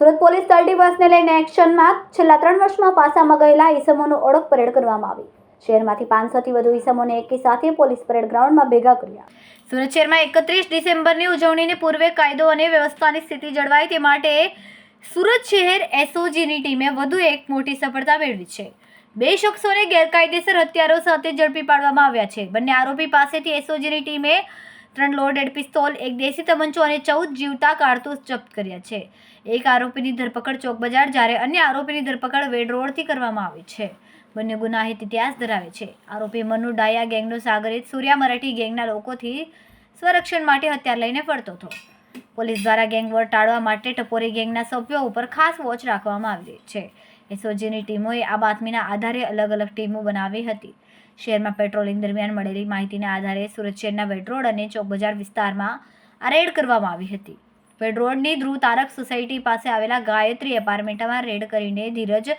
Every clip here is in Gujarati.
સુરત પોલીસ તરડી બસને લઈને એક્શનમાં છેલ્લા ત્રણ વર્ષમાં પાસામાં ગયેલા ઈસમોનું ઓળખ પરેડ કરવામાં આવી. શહેરમાંથી પાંચસોથી વધુ ઈસમોને એકી સાથે પોલીસ પરેડ ગ્રાઉન્ડમાં ભેગા કર્યા. સુરત શહેરમાં એકત્રીસ ડિસેમ્બરની ઉજવણીને પૂર્વે કાયદો અને વ્યવસ્થાની સ્થિતિ જળવાય તે માટે સુરત શહેર એસઓજીની ટીમે વધુ એક મોટી સફળતા મેળવી છે. બે શખ્સોને ગેરકાયદેસર હથિયારો સાથે ઝડપી પાડવામાં આવ્યા છે. બંને આરોપી પાસેથી એસઓજીની ટીમે ત્રણ લોડેડ પિસ્તોલ, એક દેશી તમંચો અને ચૌદ જીવતા કારતૂસ જપ્ત કર્યા છે. એક આરોપીની ધરપકડ ચોક બજાર જ્યારે અન્ય આરોપીની ધરપકડ વેડ રોડથી કરવામાં આવી છે. બંને ગુનાહિત ઇતિહાસ ધરાવે છે. આરોપી મનુ ડાયા ગેંગનો સાગરિત સૂર્યા મરાઠી ગેંગના લોકોથી સ્વરક્ષણ માટે હથિયાર લઈને ફરતો હતો. પોલીસ દ્વારા ગેંગ વોર ટાળવા માટે ટપોરી ગેંગના સભ્યો ઉપર ખાસ વોચ રાખવામાં આવી છે. એસઓજીની ટીમોએ આ બાતમીના આધારે અલગ અલગ ટીમો બનાવી હતી. શહેરમાં પેટ્રોલિંગ દરમિયાન મળેલી માહિતીના આધારે સુરત શહેરના વેડરોડ અને ચોક વિસ્તારમાં આ રેડ કરવામાં આવી હતી. વેડરોડની ધ્રુવ તારક સોસાયટી પાસે આવેલા ગાયત્રી એપાર્ટમેન્ટમાં રેડ કરીને ધીરજ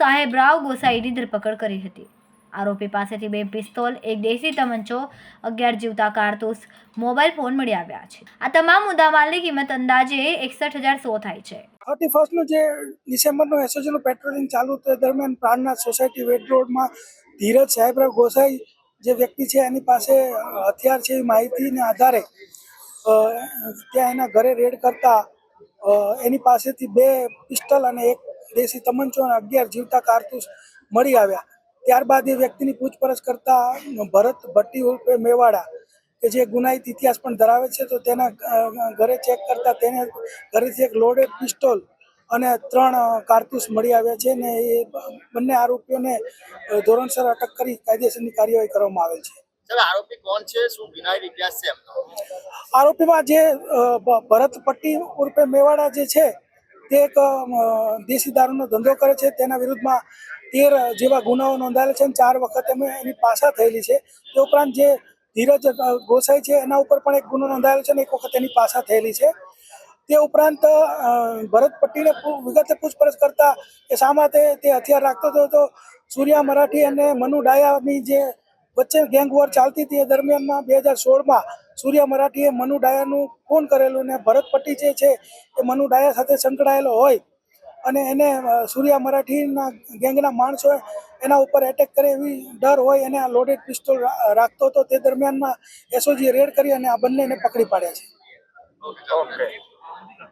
સાહેબરાવ ગોસાઈની ધરપકડ કરી હતી. આરોપી પાસેથી બે પિસ્તોલ, એક દેશી તમંચો, અગિયાર જીવતા કારતૂસ, મોબાઈલ ફોન મળી આવ્યા છે. આ તમામ મુદ્દામાલની કિંમત અંદાજે એકસઠ હજાર સો થાય છે. થર્ટી ફર્સ્ટનું જે ડિસેમ્બરનું એસઓજીનું પેટ્રોલિંગ ચાલુ તે દરમિયાન પ્રાણનાથ સોસાયટી વેડ રોડમાં ધીરજ સાહેબરાવ ગોસાઈ જે વ્યક્તિ છે, એની પાસે હથિયાર છે એવી માહિતીને આધારે ત્યાં એના ઘરે રેડ કરતા એની પાસેથી બે પિસ્ટલ અને એક દેશી તમંચો અને અગિયાર જીવતા કારતૂસ મળી આવ્યા. ત્યારબાદ એ વ્યક્તિની પૂછપરછ કરતા ભરત ભટ્ટી ઉર્ફે મેવાડા, કે જે ગુનાહિત ઇતિહાસ પણ ધરાવે છે, તો તેના ઘરે ચેક કરતા તેને ઘરેથી એક લોડેડ પિસ્તોલ અને ત્રણ કારતૂસ મળી આવ્યા છે ને એ બંને આરોપીઓને ધોરણસર અટક કરી કાયદેસરની કાર્યવાહી કરવામાં આવેલ છે. આરોપી કોણ છે? શું વિનાયક ઇતિહાસ છે આરોપીમાં જે ભરત પટ્ટી ઉર્ફે મેવાડા જે છે તે એક દેશી દારૂનો ધંધો કરે છે. તેના વિરુદ્ધમાં તેર જેવા ગુનાઓ નોંધાયેલા છે અને ચાર વખત એમ એની પાછા થયેલી છે. તે ઉપરાંત જે ધીરજ ગોસાઈ છે એના ઉપર પણ એક ગુનો નોંધાયેલો છે અને એક વખત એની પાછા થયેલી છે. તે ઉપરાંત ભરત પટ્ટીને વિગતે પૂછપરછ કરતા કે શા માટે તે હથિયાર રાખતો હતો, તો સૂર્યા મરાઠી અને મનુ ડાયાની જે વચ્ચે ગેંગ વોર ચાલતી હતી, એ દરમિયાનમાં બે હજાર સોળમાં સૂર્યા મરાઠીએ મનુ ડાયાનું ફોન કરેલું ને ભરત પટ્ટી જે છે, એ મનુ ડાયા સાથે સંકળાયેલો હોય અને એને સૂર્યા મરાઠીના ગેંગના માણસો એના ઉપર એટેક કરે એવી ડર હોય, એને આ લોડેડ પિસ્તોલ રાખતો હતો. તે દરમિયાનમાં એસઓજી રેડ કરી અને આ બંનેને પકડી પાડ્યા છે. ઓકે